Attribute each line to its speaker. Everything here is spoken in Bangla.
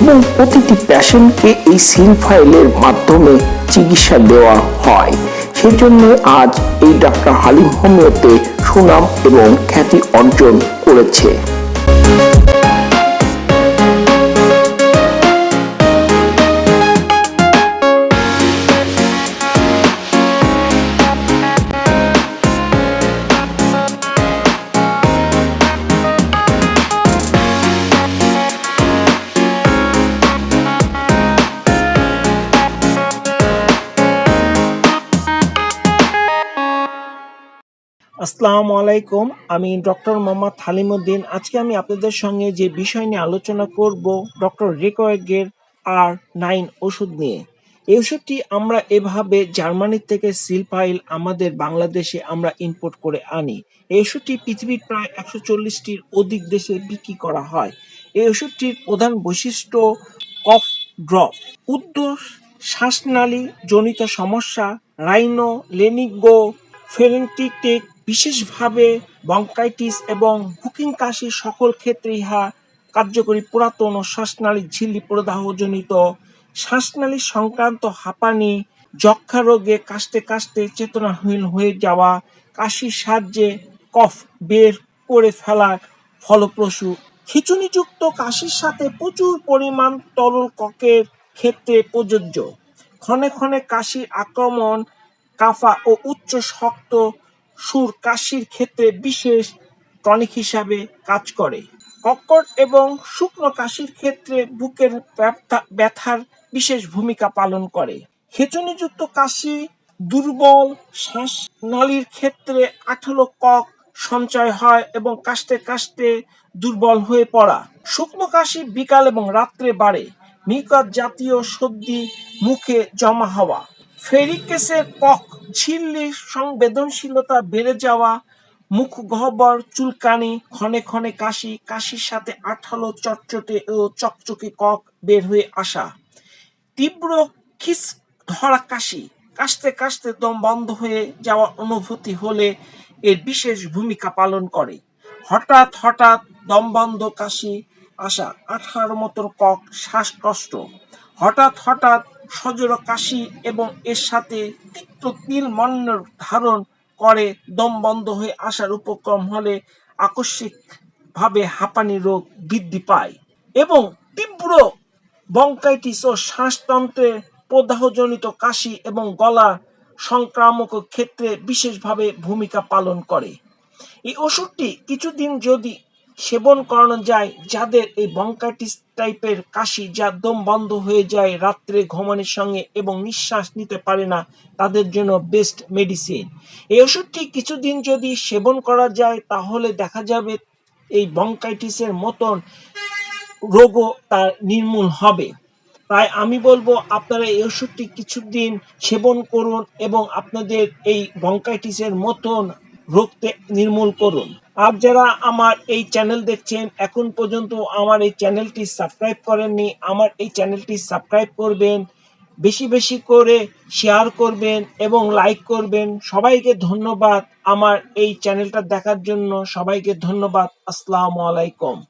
Speaker 1: এবং প্রতিটি প্যাশেন্টকে এই সিল ফাইলের মাধ্যমে চিকিৎসা দেওয়া হয়। সেজন্য আজ এই ডাক্তার হালিম হোমিওতে সুনাম এবং খ্যাতি অর্জন করেছে।
Speaker 2: আসসালামু আলাইকুম, আমি ডক্টর মোহাম্মদ হালিমুদ্দিন। আজকে আমি আপনাদের সঙ্গে যে বিষয় নিয়ে আলোচনা করব, ডক্টর রেকোয়েগের আর নাইন ওষুধ নিয়ে। এই ওষুধটি আমরা এভাবে জার্মানি থেকে সিলপাইল আমাদের বাংলাদেশে আমরা ইম্পোর্ট করে আনি। এই ওষুধটি পৃথিবীর প্রায় একশো চল্লিশটির অধিক দেশে বিক্রি করা হয়। এই ওষুধটির প্রধান বৈশিষ্ট্য কফ ড্রপ। উদ্দ শ্বাসনালী জনিত সমস্যা, রাইনো লেনিগো ফেরেন্টিটেক বিশেষভাবে বঙ্কাইটিস এবং হুকিং কাশি সকল ক্ষেত্রে ইহা কার্যকরী পুরাতন ও শ্বাসনালীর ঝিল্লি প্রদাহজনিত। শ্বাসনালী সংক্রান্ত হাঁপানি যক্ষা রোগে কাশতে কাশতে চেতনাহীন হয়ে যাওয়া, কাশির সাহায্যে কফ বের করে ফেলার ফলপ্রসূ। খিচুনিযুক্ত কাশির সাথে প্রচুর পরিমাণ তরল ককের ক্ষেত্রে প্রযোজ্য। ক্ষণে ক্ষণে কাশির আক্রমণ, কাফা ও উচ্চ শক্ত সুর কাশির ক্ষেত্রে বিশেষ টনিক হিসাবে কাজ করে। কর্কট এবং শুকনো কাশির ক্ষেত্রে বুকের ব্যথা- ব্যথার বিশেষ ভূমিকা পালন করে। খেচুনিযুক্ত কাশি, দুর্বল শ্বাসনালীর ক্ষেত্রে আঠালো কক সঞ্চয় হয় এবং কাশতে কাশতে দুর্বল হয়ে পড়া। শুকনো কাশি বিকাল এবং রাত্রে বাড়ে। মিকট জাতীয় সর্দি, মুখে জমা হওয়া। ফেরিকেসের কক ঝিল্লির সংবেদনশীলতা বেড়ে যাওয়া মুখ গহ্বর চুলকানি, ক্ষণে ক্ষণে কাশি, কাশির সাথে আঠালো চটচটে ও চকচকে কক বের হয়ে আসা। তীব্র খিস ধরা কাশি, কাশতে কাশতে দম বন্ধ হয়ে যাওয়ার অনুভূতি হলে এর বিশেষ ভূমিকা পালন করে। হঠাৎ হঠাৎ দম বন্ধ, কাশি, আসা, আঠার মতোর কক শ্বাসকষ্ট। হঠাৎ হঠাৎ সজোর কাশি এবং এর সাথে তিক্ত তিল মন্ন ধারণ করে, দম বন্ধ হয়ে আসার উপক্রম হলে আকস্মিক ভাবে হাঁপানি রোগ বৃদ্ধি পায় এবং তীব্র বঙ্কাইটিস ও শ্বাসতন্ত্রের প্রদাহজনিত কাশি এবং গলা সংক্রামক ক্ষেত্রে বিশেষভাবে ভূমিকা পালন করে। এই ওষুধটি কিছুদিন যদি সেবন করানো যায়, যাদের এই বঙ্কাইটিস টাইপের কাশি যা দম বন্ধ হয়ে যায়, রাত্রে ঘুমানোর সঙ্গে এবং নিঃশ্বাস নিতে পারে না, তাদের জন্য বেস্ট মেডিসিন এই ওষুধটি কিছুদিন যদি সেবন করা যায়, তাহলে দেখা যাবে এই বঙ্কাইটিসের মতন রোগও তার নির্মূল হবে। তাই আমি বলব, আপনারা এই ওষুধটি কিছুদিন সেবন করুন এবং আপনাদের এই বঙ্কাইটিসের মতন রোগতে নির্মূল করুন। আর যারা আমার এই চ্যানেল দেখছেন, এখন পর্যন্ত আমার এই চ্যানেলটি সাবস্ক্রাইব করেননি, আমার এই চ্যানেলটি সাবস্ক্রাইব করবেন, বেশি বেশি করে শেয়ার করবেন এবং লাইক করবেন। সবাইকে ধন্যবাদ আমার এই চ্যানেলটা দেখার জন্য। সবাইকে ধন্যবাদ। আসসালামু আলাইকুম।